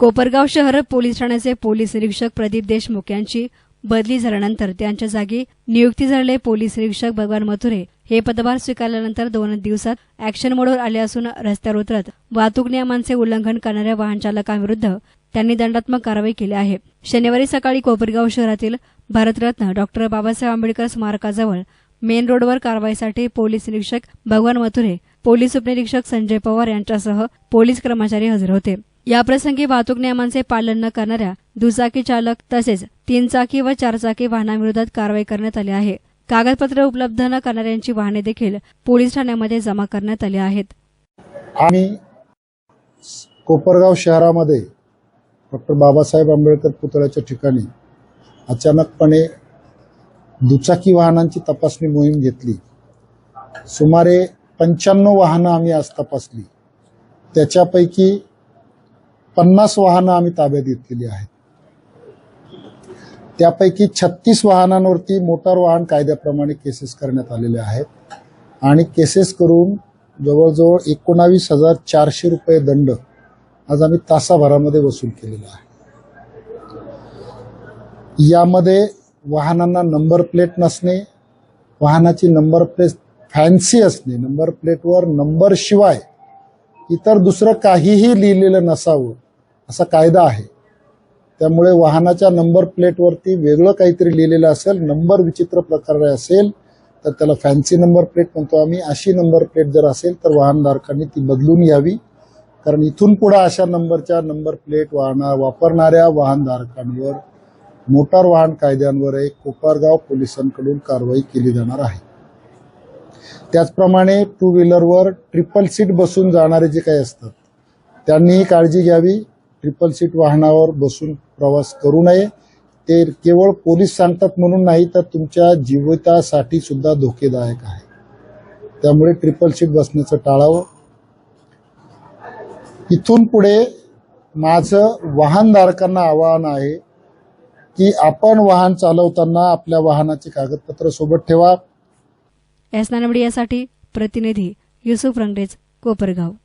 कोपरगाव शहर पोलीस ठाण्याचे पोलीस निरीक्षक प्रदीप देशमुख यांची बदली झाल्यानंतर त्यांच्या जागी नियुक्ती झालेले पोलीस निरीक्षक भगवान मथुरे हे पदभार स्वीकारल्यानंतर दोन दिवसात ऍक्शन मोडवर आले असून रस्त्यावर उतरत वाहतूक नियमांचे उल्लंघन करणाऱ्या वाहन चालकांविरुद्ध त्यांनी दंडात्मक कारवाई केली आहे. शनिवारी सकाळी कोपरगाव शहरातील भारतरत्न डॉक्टर बाबासाहेब आंबेडकर स्मारकाजवळ मेन रोडवर कारवाईसाठी पोलीस निरीक्षक भगवान मथुरे पोलीस उपनिरीक्षक संजय पवार यांच्यासह पोलीस कर्मचारी हजर होते. याप्रसंगी वाहतूक नियमांचे पालन न करणाऱ्या दुचाकी चालक तसेच तीनचाकी व चारचाकी वाहनांविरोधात कारवाई करण्यात आली आहे. कागदपत्र उपलब्ध न करणाऱ्यांची वाहने देखील पोलीस ठाण्यामध्ये जमा करण्यात आली आहेत. आम्ही कोपरगाव शहरामध्ये डॉक्टर बाबासाहेब आंबेडकर पुतळ्याच्या ठिकाणी अचानकपणे दुचाकी वाहनांची तपासणी मोहीम घेतली. सुमारे पंच्याण्णव वाहनं आम्ही आज तपासली. त्याच्यापैकी पन्नास वाहनं आम्ही ताब्यात घेतलेली आहेत. त्यापैकी छत्तीस वाहनांवरती मोटार वाहन कायद्याप्रमाणे केसेस करण्यात आलेले आहेत आणि केसेस करून जवळजवळ एकोणावीस हजार चारशे रुपये दंड आज आम्ही तासाभरामध्ये वसूल केलेला आहे. यामध्ये वाहनांना नंबर प्लेट नसणे वाहनाची नंबर प्लेट फॅन्सी असणे नंबर प्लेटवर नंबर शिवाय इतर दुसरं काहीही लिहिलेलं नसावं असा कायदा आहे. त्यामुळे वाहनाच्या नंबर प्लेटवरती वेगळं काहीतरी लिहिलेलं असेल नंबर विचित्र प्रकारे असेल तर त्याला फॅन्सी नंबर प्लेट म्हणतो आम्ही. अशी नंबर प्लेट जर असेल तर वाहनधारकांनी ती बदलून यावी कारण इथून पुढे अशा नंबरच्या नंबर प्लेट वाहना वापरणाऱ्या वाहनधारकांवर मोटार वाहन कायद्यांवर एक कोपरगाव पोलिसांकडून कारवाई केली जाणार आहे. त्याचप्रमाणे टू व्हीलरवर ट्रिपल सीट बसून जाणारे जे काही असतात त्यांनीही काळजी घ्यावी. ट्रिपल सीट वाहनावर बसून प्रवास करू नये. ते केवळ पोलीस सांगतात म्हणून नाही तर तुमच्या जीवितासाठी सुद्धा धोकेदायक आहे. त्यामुळे ट्रिपल सीट बसण्याचं टाळावं. इथून पुढे माझं वाहनधारकांना आवाहन आहे की आपण वाहन चालवताना आपल्या वाहनाचे कागदपत्र सोबत ठेवा. एस नानवडी यासाठी प्रतिनिधी युसुफ रंगरेज कोपरगाव.